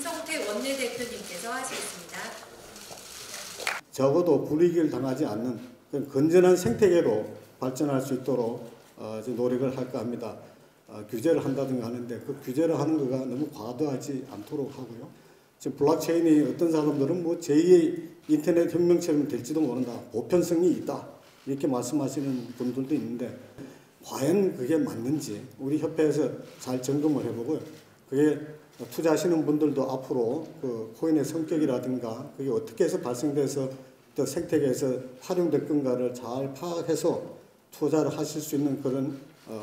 김성태 원내대표님께서 하시겠습니다. 적어도 불이익을 당하지 않는 건전한 생태계로 발전할 수 있도록 어, 노력을 할까 합니다. 어, 규제를 한다든가 하는데 그 규제를 하는 거가 너무 과도하지 않도록 하고요. 지금 블록체인이 어떤 사람들은 뭐 제2의 인터넷 혁명처럼 될지도 모른다. 보편성이 있다. 이렇게 말씀하시는 분들도 있는데 과연 그게 맞는지 우리 협회에서 잘 점검을 해보고요. 그게 투자하시는 분들도 앞으로 그 코인의 성격이라든가 그게 어떻게 해서 발생돼서 또 생태계에서 활용될 건가를 잘 파악해서 투자를 하실 수 있는 그런 어,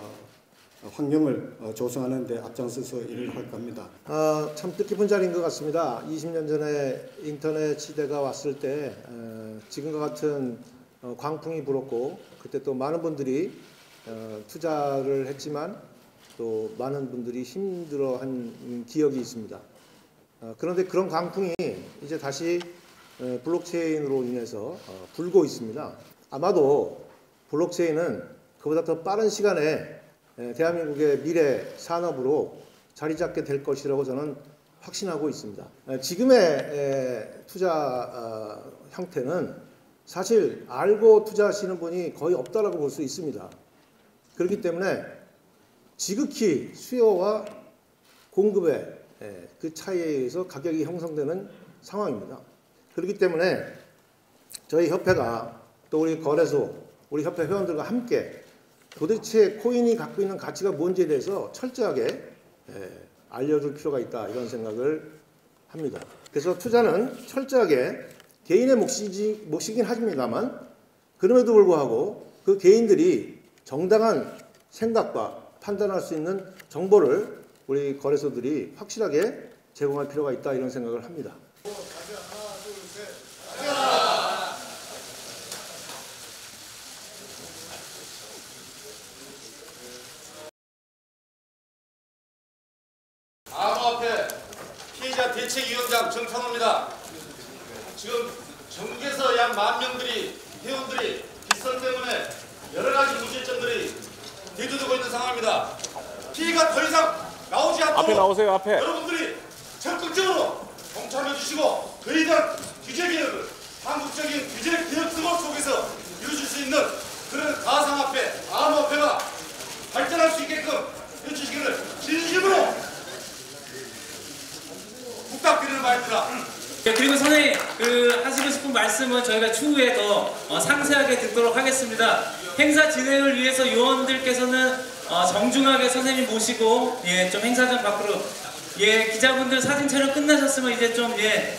환경을 어, 조성하는 데 앞장서서 일을 할 겁니다. 아, 참 뜻깊은 자리인 것 같습니다. 20년 전에 인터넷 시대가 왔을 때 어, 지금과 같은 어, 광풍이 불었고 그때 또 많은 분들이 어, 투자를 했지만 또 많은 분들이 힘들어한 기억이 있습니다. 어, 그런데 그런 광풍이 이제 다시 어, 블록체인으로 인해서 어, 불고 있습니다. 아마도 블록체인은 그보다 더 빠른 시간에 에, 대한민국의 미래 산업으로 자리 잡게 될 것이라고 저는 확신하고 있습니다. 에, 지금의 에, 투자 어, 형태는 사실 알고 투자하시는 분이 거의 없다라고 볼 수 있습니다. 그렇기 때문에 지극히 수요와 공급의 에, 그 차이에 의해서 가격이 형성되는 상황입니다. 그렇기 때문에 저희 협회가 또 우리 거래소, 우리 협회 회원들과 함께 도대체 코인이 갖고 있는 가치가 뭔지에 대해서 철저하게 에, 알려줄 필요가 있다 이런 생각을 합니다. 그래서 투자는 철저하게 개인의 몫이지, 몫이긴 하십니다만 그럼에도 불구하고 그 개인들이 정당한 생각과 판단할 수 있는 정보를 우리 거래소들이 확실하게 제공할 필요가 있다 이런 생각을 합니다. 암호화폐 피해자 대책위원장 정창호입니다. 지금 전국에서 약 만 명들이 회원들이 빗설 때문에 여러 가지 문제점들이 대두되고 있는 상황입니다. 피해가 더 이상 나오지 않도록 앞에 나오세요 앞에 여러분들이 적극적으로 동참해 주시고 그에 대한 규제 개혁을 한국적인 규제 개혁 수업 속에서 이루어질 수 있는 그런 가상화폐, 암호화폐가 발전할 수 있게끔 해주시기를 진심으로 부탁드리는 바입니다. 네, 그리고 선생님 그 하시고 싶은 말씀은 저희가 추후에 더 어, 상세하게 듣도록 하겠습니다. 행사 진행을 위해서 요원들께서는 어, 정중하게 선생님 모시고 예, 좀 행사장 밖으로 예, 기자분들 사진 촬영 끝나셨으면 이제 좀 예,